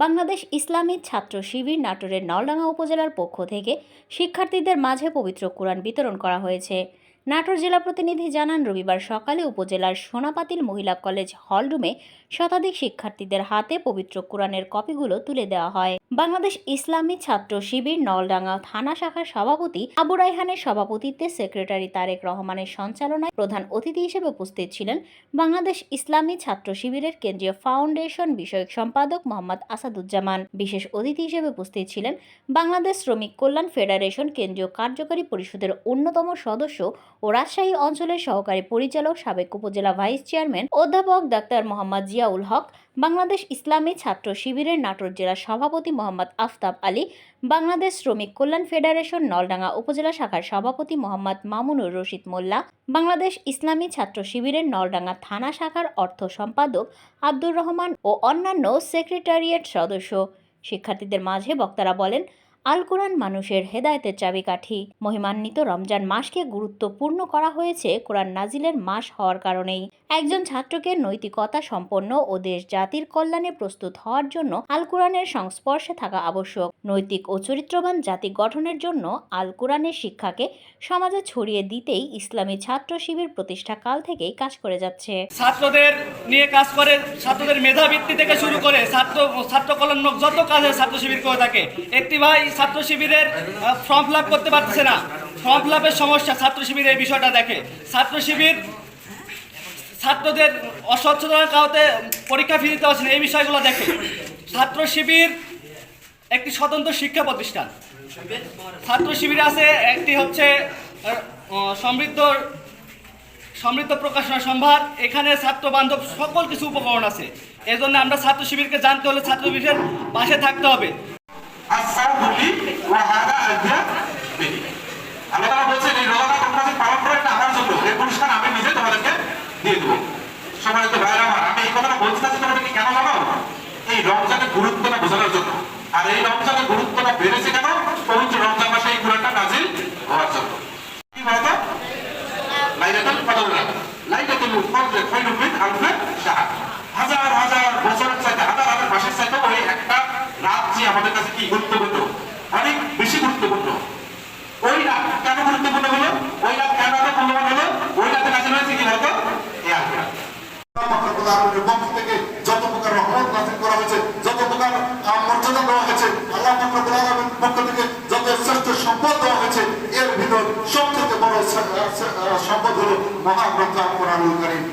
বাংলাদেশ ইসলামী ছাত্র শিবির নাটোরের নলডাঙ্গা উপজেলার পক্ষ থেকে শিক্ষার্থীদের মাঝে পবিত্র কোরআন বিতরণ করা হয়েছে। নাটোর জেলা প্রতিনিধি জানান, রবিবার সকালে উপজেলার সোনাপাতিল মহিলা কলেজ হলরুমে শতাধিক শিক্ষার্থীদের হাতে পবিত্র কোরআনের কপিগুলো তুলে দেওয়া হয়। বাংলাদেশ ইসলামী ছাত্র শিবির নলডাঙ্গা থানা শাখার সভাপতি আবু রাইহানের সভাপতিত্বে সেক্রেটারি তারেক রহমানের সঞ্চালনায় প্রধান অতিথি হিসেবে উপস্থিত ছিলেন বাংলাদেশ ইসলামী ছাত্র শিবিরের কেন্দ্রীয় ফাউন্ডেশন বিষয়ক সম্পাদক মোহাম্মদ আসাদুজ্জামান। বিশেষ অতিথি হিসেবে উপস্থিত ছিলেন বাংলাদেশ শ্রমিক কল্যাণ ফেডারেশন কেন্দ্রীয় কার্যকরী পরিষদের অন্যতম সদস্য ও রাজশাহী অঞ্চলের সহকারী পরিচালক, সাবেক উপজেলা ভাইস চেয়ারম্যান অধ্যাপক ডাক্তার মোহাম্মদ জিয়াউল হক, বাংলাদেশ ইসলামী ছাত্র শিবিরের নাটোর জেলা সভাপতি মোহাম্মদ আফতাব আলী, বাংলাদেশ শ্রমিক কল্যাণ ফেডারেশন নলডাঙ্গা উপজেলা শাখার সভাপতি মোহাম্মদ মামুনুর রশিদ মোল্লা, বাংলাদেশ ইসলামী ছাত্র শিবিরের নলডাঙ্গা থানা শাখার অর্থ সম্পাদক আব্দুর রহমান ও অন্যান্য সেক্রেটারিয়েট সদস্য। শিক্ষার্থীদের মাঝে বক্তারা বলেন আল কোরআন মানুষের হেদায়তের চাবিকাঠি। মহিমান্বিত রমজান মাসকে গুরুত্বপূর্ণ করা হয়েছে কোরআন নাজিলের মাস হওয়ার কারণেই। একজন ছাত্রকে নৈতিকতা সম্পন্ন ও দেশ জাতির কল্যাণে প্রস্তুত হওয়ার জন্য আল কোরআনের সংস্পর্শে থাকা আবশ্যক। নৈতিক ও চরিত্রবান জাতি গঠনের জন্য আল কোরআনের শিক্ষাকে সমাজে ছড়িয়ে দিতেই ইসলামী ছাত্র শিবির প্রতিষ্ঠা কাল থেকেই কাজ করে যাচ্ছে। ছাত্রদের নিয়ে কাজ করে, ছাত্রদের মেধাবৃত্তি থেকে শুরু করে ছাত্র ছাত্র কল্যাণমূলক যত কাজে ছাত্র শিবির করে থাকে, একটি ভাই ছাত্র শিবিরের ফর্ম ফিল করতে পারতেছে না। ফর্ম ফিল সমস্যা, ছাত্র শিবির এই বিষয়টা দেখে। ছাত্র শিবির, ছাত্রদের অস্বচ্ছতার কারণে পরীক্ষা ফি দিতে না, এই বিষয়গুলো দেখে। ছাত্র শিবির একটি স্বতন্ত্র শিক্ষা প্রতিষ্ঠান। ছাত্র শিবির আছে একটি হচ্ছে সমৃদ্ধ সমৃদ্ধ প্রকাশনা সম্ভার। এখানে ছাত্র বান্ধব সকল কিছু উপকরণ আছে। এজন্য আমরা ছাত্র শিবিরকে জানতে হলে ছাত্র শিবিরের পাশে থাকতে হবে। বলছেন এই রোজাটা তোমরা যে পালন করো এটা আমার জন্য এই পুরস্কার আমি নিজে তোমাদেরকে দিয়ে দেবো। সম্মানিত ভাইরা আমার, আমি এই কথাটা বলছি না তোমাদেরকে কেন জানো এই রমজানের গুরুত্বটা বোঝানোর জন্য। আর এই রমজানের গুরুত্বটা বেড়েছে কেন? পবিত্র রমজান মাসে এই কোরআনটা নাজিল হওয়ার জন্য। কি বলতো লাইলাতুল কদর লাইলাতুল কদর খায়রুম মিন আলফি শাহর হাজার হাজার বছরের চাইতে, হাজার হাজার মাসের চাইতে ওই একটা রাত যে আমাদের কাছে কি গুরুত্বপূর্ণ অনেক বেশি গুরুত্বপূর্ণ ওই রাত কেন গুরুত্বপূর্ণ হলো ওই রাত কেন এত মূল্যবান হলো ওই রাতে কাছে রয়েছে কি বলতো এই আলফিরা আল্লাহের পক্ষ থেকে যত প্রকার রহমত নাজিল করা হয়েছে, যত প্রকার মর্যাদা দেওয়া হয়েছে, আল্লাহ আলমের পক্ষ থেকে যত শ্রেষ্ঠ সম্পদ দেওয়া হয়েছে, এর ভিতর সবচেয়ে বড় সম্পদ হলো মহাগ্রন্থ কোরআনুল কারীম।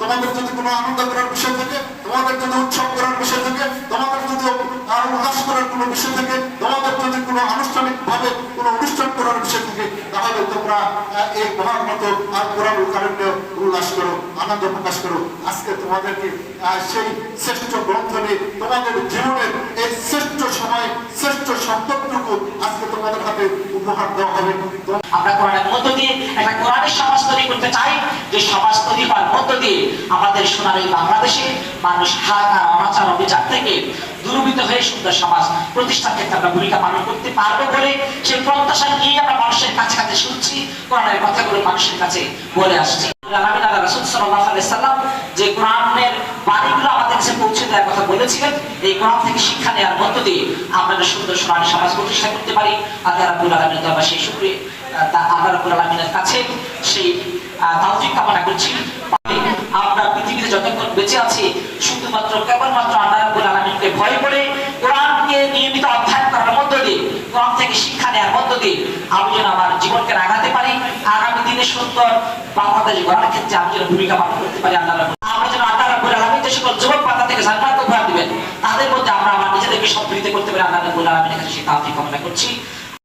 তোমাদের যদি কোনো আনন্দ করার বিষয় থাকে, তোমাদের যদি উৎসব করার বিষয় থাকে, তোমাদের যদি আর উল্লাস করার কোনো বিষয় থাকে, তোমাদের যদি কোনো আনুষ্ঠানিক ভাবে কোনো অনুষ্ঠান করার বিষয় থাকে তাহলে তোমরা আহ, এই মহাগ্রন্থ আর কোরআন কারণে উল্লাস করো আনন্দ প্রকাশ করো। আজকে তোমাদেরকে সেই শ্রেষ্ঠ গ্রন্থ নিয়ে তোমাদের জীবনের এই শ্রেষ্ঠ সময়, শ্রেষ্ঠ সম্পদটুকু আজকে তোমাদের হাতে উপহার দেওয়া হবে। আমরা কোরআনের মধ্য দিয়ে একটা কোরআনের সমাজ তৈরি করতে চাই। যে সমাজ তৈরি হওয়ার মধ্য দিয়ে আমাদের সোনার এই বাংলাদেশে মানুষ অনাচার থেকে দুর্বৃত হয়ে সুন্দর সমাজ প্রতিষ্ঠার ক্ষেত্রে আমরা ভূমিকা পালন করতে পারব বলে সেই প্রত্যাশা নিয়ে আমরা মানুষের কাছে কাছে শুনছি, কোরআনের কথাগুলো মানুষের কাছে বলে আসছি। যে কোরআনের আমাদের কাছে পৌঁছে দেওয়ার কথা বলেছিলেন, এই কোরআন থেকে শিক্ষা নেওয়ার মধ্য দিয়ে আমরা সুন্দর সমাজ প্রতিষ্ঠা করতে পারি সেই আল্লাহ রাব্বুল আলামিনের কাছে সেই কামনা করছি। আমরা পৃথিবীতে যতক্ষণ বেঁচে আছি, শুধুমাত্র কেবলমাত্র আল্লাহ রাব্বুল আলামিনকে ভয় করে কোরআনকে নিয়মিত অধ্যয়ন করার মধ্য দিয়ে, কোরআন থেকে শিক্ষা নেওয়ার মধ্য দিয়ে, আমি যেন আমার জীবনকে রাগাতে পারি সুন্দর বাংলাদেশ গড়ার ক্ষেত্রে আমি যেন ভূমিকা পালন করতে পারি আল্লাহ আমরা পাতা থেকে তাদের মধ্যে আমরা নিজেদেরকে সম্পৃক্ত করতে পারি আল্লাহ আলামিনের কাছে সেই তাফি কামনা করছি।